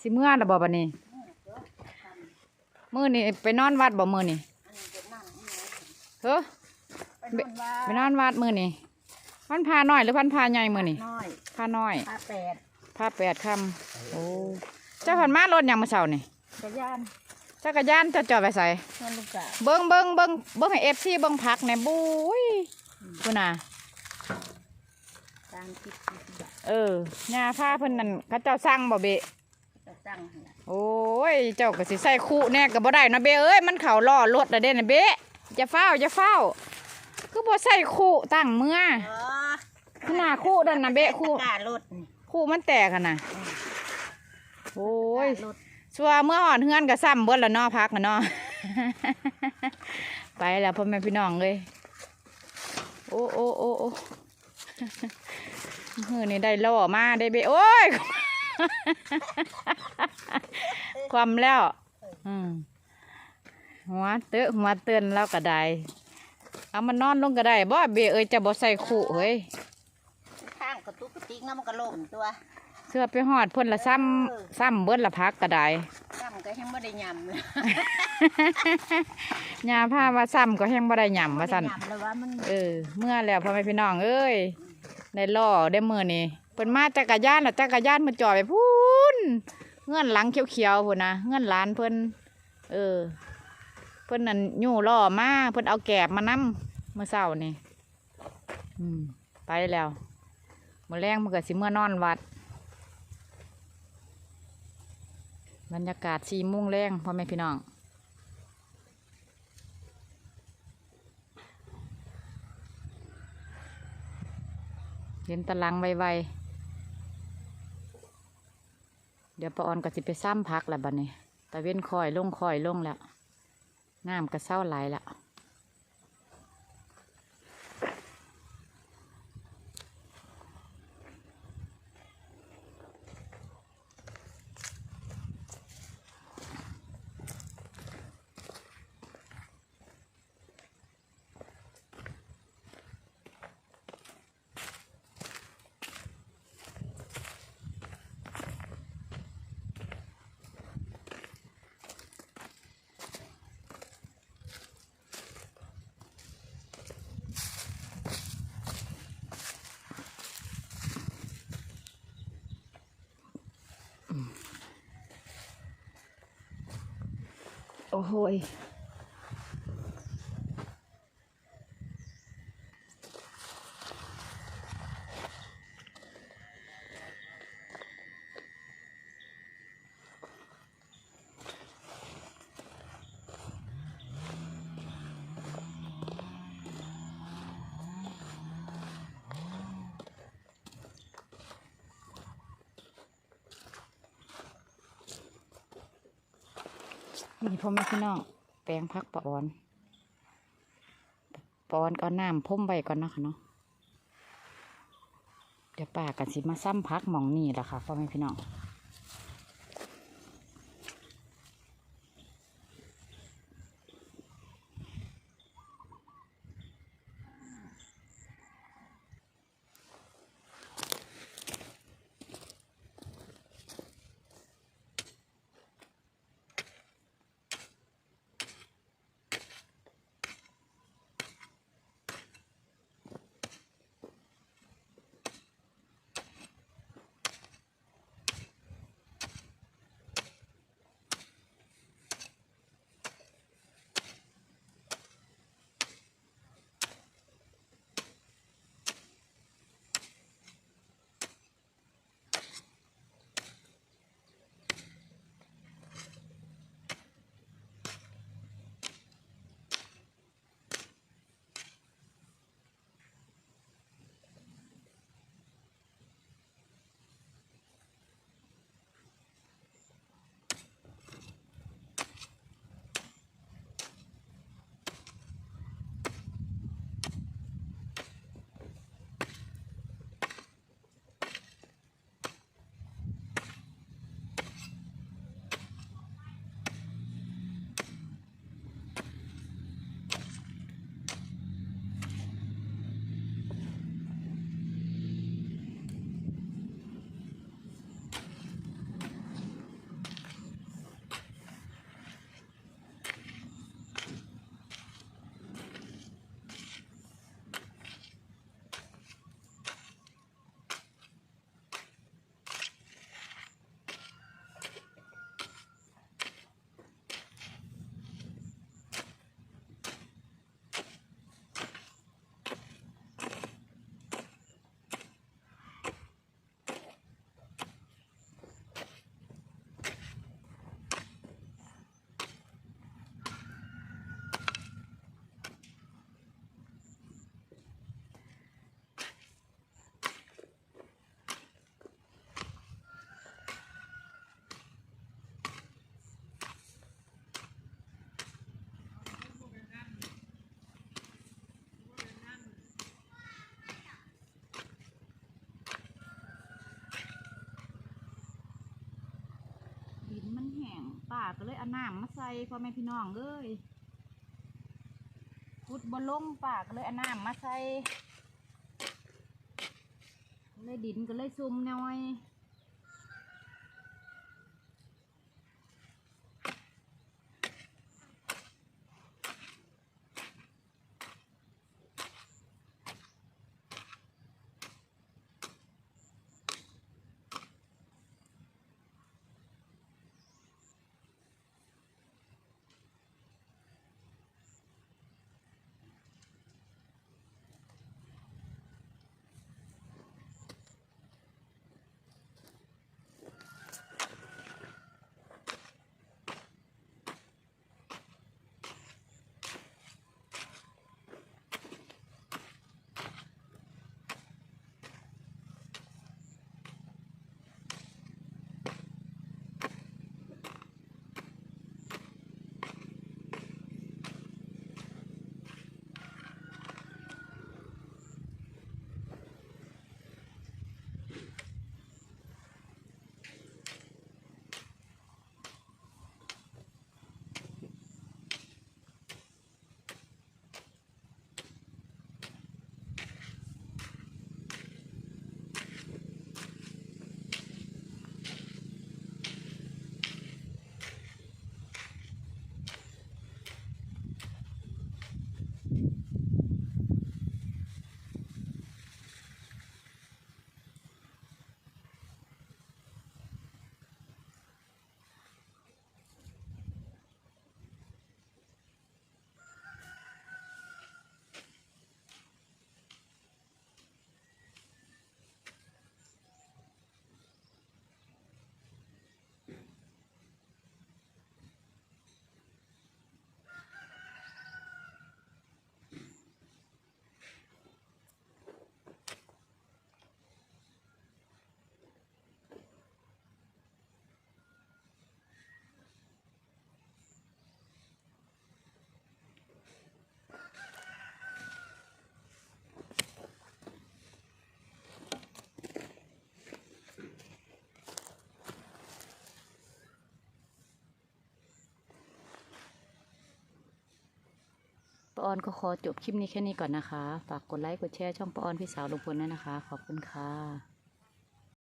สิเมื่อละบ่บัดนี้ มื้อนี้ไปนอนวัดบ่มื้อนี้อันนี้เป็นนั่งนี่เฮ้อไปนอนว่าไปนอนวัดมื้อนี้พันพาน้อยหรือพันพาใหญ่มื้อนี้น้อยพาน้อยพาแปดพาแปดคำโอ้เจ้าผ่านมารถหยังมื้อเช้านี่กระยานจักรยานเจ้าจอดไว้ใส่เงินลูกสาวเบิ่งเบิ่งเบิ่งเบิ่งให้ FC เบิ่งพักแหน่บุ้ยพุ่นน่ะตามคิดที่อยากเออหญ้าผ้าเพิ่นนั่นเขาเจ้าสั่งบ่เบะ จะตั้งให้ล่ะโอ้ย เจ้าก็สิใส่คู่แน่ก็บ่ได้เนาะเบะเอ้ย มันเข้าล้อรถแล้วเด้น่ะเบะอย่าเฝ้าวอย่าเฝ้าวคือบ่ใส่คู่ตั้งเมื่อเออขนาดคู่นั่นน่ะเบะคู่กล้ารถนี่คู่มันแตกอะน่ะโอ้ยกล้ารถชัวเมื่อหอนเฮือนก็ซ้ำเบิดแล้วเนาะพักน่ะเนาะไปแล้วพ่อแม่พี่น้องเลยโอ้โอ้โอ้โอ้ มือนี่ได้ล่อมาได้เบะโอ้ย ความแล้ว อืมหัวเตอะหัวเตือนแล้วก็ได้เอามันนอนลงก็ได้บ่เบะเอ้ยจะบ่ใส่ขู่เฮ้ยข้างกระตุกกระติกน้ำมันก็ล่มตัว เสื้อไปหอดเพิ่นละซ้ำซ้ำเบิดละพักก็ได้ข้ามก็ยังไม่ได้ยำเลยยาผ้าว่าซ้ำก็แห้งบ่ได้หย่ำว่าซั่นบ่ได้ยำเลยว่ามันเออ เมื่อแล้วพ่อแม่พี่น้องเอ้ยได้ล่อได้มือนี่ เพิ่นมาจักรยานแล้วจักรยานมันจอดไปพูนเงื่อนหลังเขียวๆพุ่นนะเงื่อนหลานเพิ่นเออ เพิ่นนั่นยู่ล่อมาเพิ่นเอาแกบมานํเมื่อเช้านี่อืมไปแล้วมื้อแรงมันก็สิเมื่อนอนวัด บรรยากาศสี่มุ้งแรงพ่อแม่พี่น้องเห็นตารางไวๆ เดี๋ยวปาออนก็สิไปซ้ำพักแล้วบัดนี้ตะเว้นคอยลงคอยลงแล้วน้ำก็เศร้าไหลายแล้ว โอ้โห นี่พ่อแม่พี่น้อง แปลงพักปอนปอนก็เอนน้ำพ่มใบก่อนเนาะคะเนาะ เดี๋ยวป่ากันสิมาซ้ำพักหมองนี่แหละค่ะพ่อแม่พี่น้อง ป้าก็เลยเอาน้ำมาใส่พ่อแม่พี่น้องเลยพุดบลงป้าก็เลยเอาน้ำมาใส่เลยดินก็เลยซุ่มหน่อย ออนก็ขอจบคลิปนี้แค่นี้ก่อนนะคะ ฝากกดไลค์ กดแชร์ช่องป้าออนพี่สาวลุงพลด้วยนะคะ ขอบคุณค่ะ